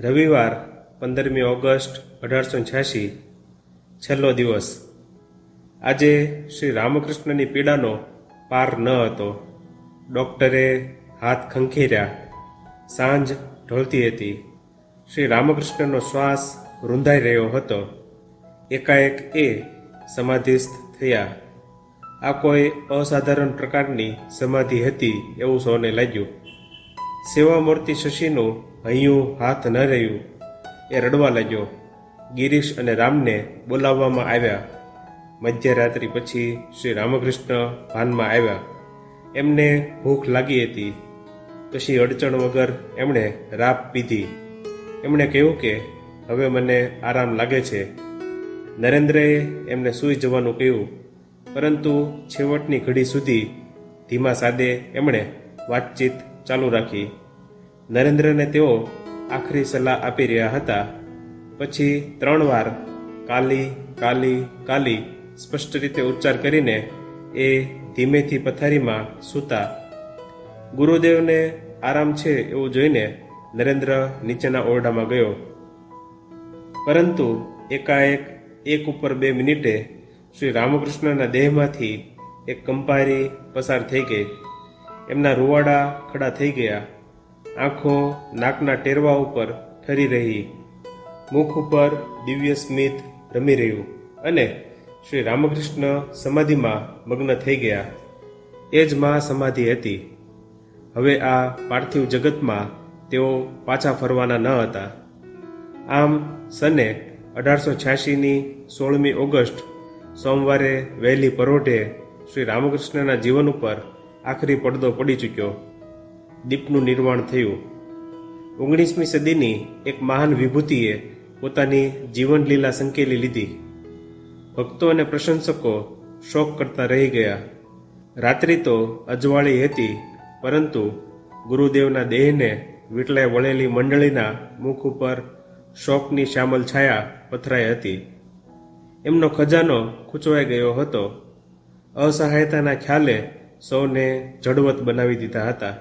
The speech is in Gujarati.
રવિવાર, પંદરમી ઓગસ્ટ, અઢારસો છ્યાસી. છેલ્લો દિવસ. આજે શ્રી રામકૃષ્ણની પીડાનો પાર ન હતો. ડૉક્ટરે હાથ ખંખેર્યા. સાંજ ઢોલતી હતી. શ્રી રામકૃષ્ણનો શ્વાસ રૂંધાઈ રહ્યો હતો. એકાએક એ સમાધિસ્થ થયા. આ કોઈ અસાધારણ પ્રકારની સમાધિ હતી એવું સૌને લાગ્યું. સેવામૂર્તિ શશીનું હૈયું હાથ ન રહ્યું. એ રડવા લાગ્યો. ગિરીશ અને રામને બોલાવવામાં આવ્યા. મધ્યરાત્રિ પછી શ્રી રામકૃષ્ણ ભાનમાં આવ્યા. એમને ભૂખ લાગી હતી. કશી અડચણ વગર એમણે રાપ પીધી. એમણે કહ્યું કે, હવે મને આરામ લાગે છે. નરેન્દ્રએ એમને સૂઈ જવાનું કહ્યું. પરંતુ છેવટની ઘડી સુધી ધીમા સાદે એમણે વાતચીત ચાલુ રાખી. નરેન્દ્રને તેઓ આખરી સલાહ આપી રહ્યા હતા. પછી ત્રણ વાર કાલી કાલી કાલી સ્પષ્ટ રીતે ઉચ્ચાર કરીને એ ધીમેથી પથારીમાં સૂતા. ગુરુદેવને આરામ છે એવું જોઈને નરેન્દ્ર નીચેના ઓરડામાં ગયો. પરંતુ એકાએક એક ઉપર બે મિનિટે શ્રી રામકૃષ્ણના દેહમાંથી એક કંપારી પસાર થઈ ગઈ. એમના રૂવાડા ખડા થઈ ગયા. આંખો નાકના ટેરવા ઉપર ઠરી રહી. મુખ ઉપર દિવ્ય સ્મિત રમી રહ્યું અને શ્રી રામકૃષ્ણ સમાધિમાં મગ્ન થઈ ગયા. એ જ મહા સમાધિ હતી. હવે આ પાર્થિવ જગતમાં તેઓ પાછા ફરવાના ન હતા. આમ સને અઢારસો છ્યાસીની સોળમી ઓગસ્ટ સોમવારે વહેલી પરોઢે શ્રી રામકૃષ્ણના જીવન ઉપર આખરી પડદો પડી ચૂક્યો. દીપનું નિર્માણ થયું. ઓગણીસમી સદીની એક મહાન વિભૂતિએ પોતાની જીવનલીલા સંકેલી લીધી. ભક્તો અને પ્રશંસકો શોક કરતા રહી ગયા. રાત્રિ તો અજવાળી હતી, પરંતુ ગુરુદેવના દેહને વિટલાય વળેલી મંડળીના મુખ ઉપર શોકની શ્યામલ છાયા પથરાઈ હતી. એમનો ખજાનો ખૂંચવાઈ ગયો હતો. અસહાયતાના ખ્યાલે સૌને જડવત બનાવી દીધા હતા.